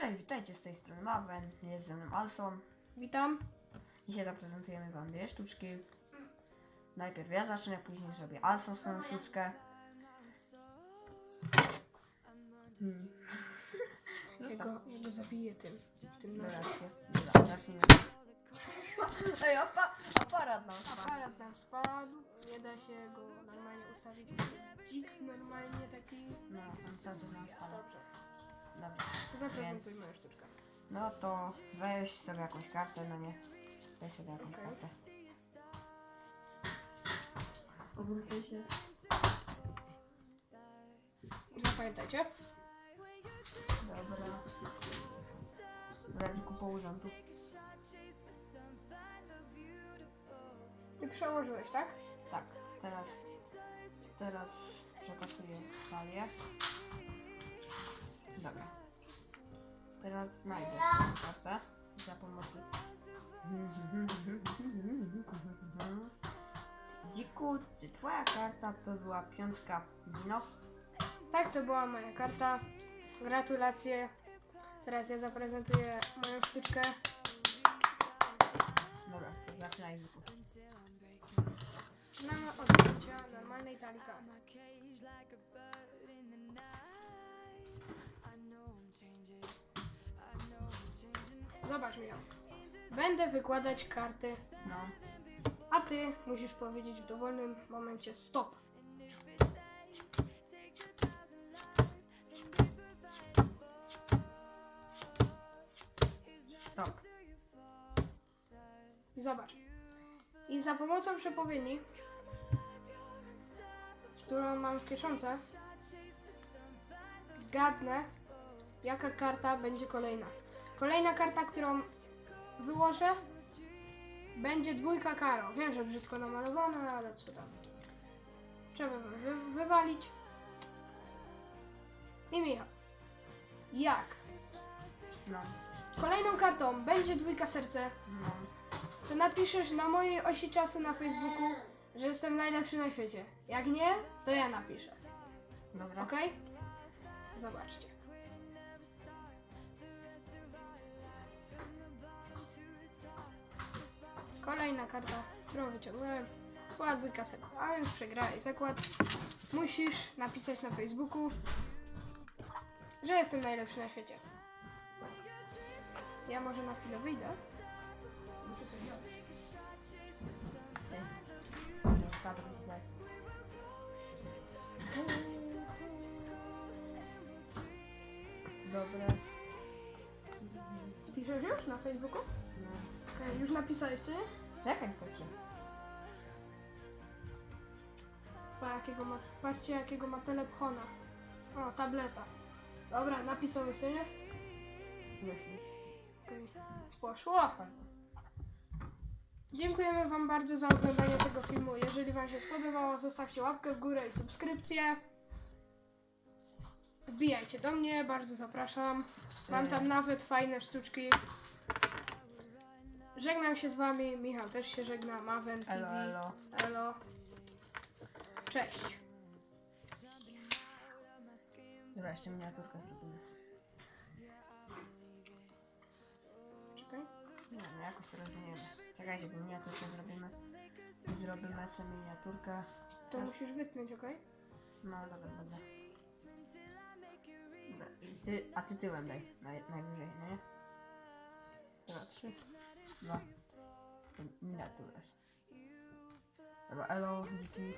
Cześć, witajcie z tej strony Mawen, jest ze mną Alson. Witam. Dzisiaj zaprezentujemy wam dwie sztuczki. Najpierw ja zacznę, później zrobię Alson swoją sztuczkę. Hmm. Ja Zostaw. go, ja go zabiję tym, tym nożem. dobra, zacznijmy. Ej, apa aparat nam spadł. Aparat nam spadł, nie da się go normalnie ustawić. Dzik normalnie taki. No, on cały czas nam spada. Dobrze, Dobra. to zaprezentuj moją sztuczkę. No to weź sobie jakąś kartę, no nie. Weź sobie jakąś Okej. kartę. Obróćcie się. Zapamiętajcie. Dobra. Radziku położę tu. Ty przełożyłeś, tak? Tak, teraz, teraz przekasuję talię. Dobra. Teraz znajdę kartę za pomocą... Dziku, czy twoja karta to była piątka wino? Tak, to była moja karta. Gratulacje. Teraz ja zaprezentuję moją sztuczkę. Dobra, to zaczynaj Dziku. Zaczynamy od wzięcia normalnej talii kart. Zobacz Michał. Będę wykładać karty, No, a ty musisz powiedzieć w dowolnym momencie stop. stop. I zobacz. I za pomocą przepowiedni, którą mam w kieszonce, zgadnę, jaka karta będzie kolejna. Kolejna karta, którą wyłożę, będzie dwójka karo. Wiem, że brzydko namalowana, ale co tam. Trzeba wy wywalić. I Michał. Jak? No, Kolejną kartą będzie dwójka serce. no. to napiszesz na mojej osi czasu na Facebooku, że jestem najlepszy na świecie. Jak nie, to ja napiszę. Dobra. Ok? Zobaczcie. Kolejna karta, którą wyciągnąłem, była dwójka serca, a więc przegrałeś zakład. Musisz napisać na Facebooku, że jestem najlepszy na świecie. Ja może na chwilę wyjdę. Muszę coś zrobić. Dobra. Piszesz już na Facebooku? No. Okej, już napisałeś, czy nie? Czekaj, chodźcie. Pa, jakiego ma, patrzcie jakiego ma telepchona. O, tableta. Dobra, co nie? Jeśli. Okej. Poszło. Dziękujemy Wam bardzo za oglądanie tego filmu. Jeżeli Wam się spodobało, zostawcie łapkę w górę i subskrypcję. Wbijajcie do mnie, bardzo zapraszam. Mam tam nawet fajne sztuczki. Żegnam się z Wami. Michał też się żegna. Mawen TV. Elo, elo. Elo. Cześć. Dobra, jeszcze miniaturkę zrobimy. Czekaj. Nie no, jakoś teraz nie wiem. Czekajcie, bo miniaturkę zrobimy. Zrobimy sobie miniaturkę. To musisz wytnąć, okej? No dobra, dobra. Dobra, i ty, a ty tyłem daj, naj, najwyżej, no nie? Dobra, trzy, miniaturę. Dobra, elo, dziki.